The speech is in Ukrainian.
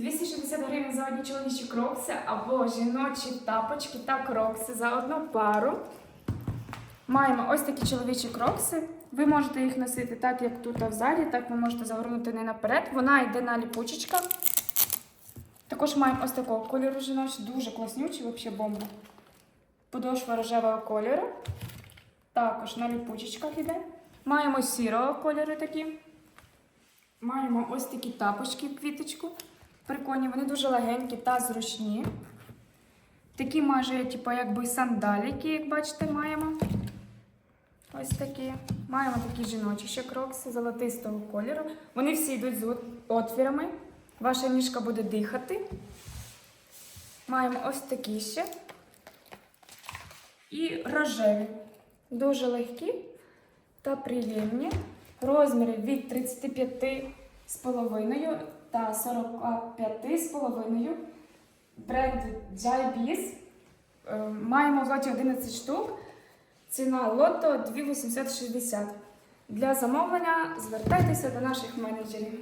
260 гривень за одні чоловічі крокси або жіночі тапочки та крокси за одну пару. Маємо ось такі чоловічі крокси. Ви можете їх носити так, як тут в залі, так ви можете загорнути не наперед. Вона йде на ліпучечках. Також маємо ось такого кольору жіночий, дуже класнючий, взагалі бомба. Подошва рожевого кольору. Також на ліпучечках йде. Маємо сірого кольору такі. Маємо ось такі тапочки квіточку. Прикольні, вони дуже легенькі та зручні. Такі майже, типу, якби сандаліки, як бачите, маємо. Ось такі. Маємо такі жіночі ще крокси золотистого кольору. Вони всі йдуть з отвірами. Ваша ніжка буде дихати. Маємо ось такі ще. І рожеві. Дуже легкі та приємні. Розміри від 35,5 та 45,5. Бренд JBS. Е, Маємо в лоті 11 штук. Ціна лото 2860. Для замовлення звертайтеся до наших менеджерів.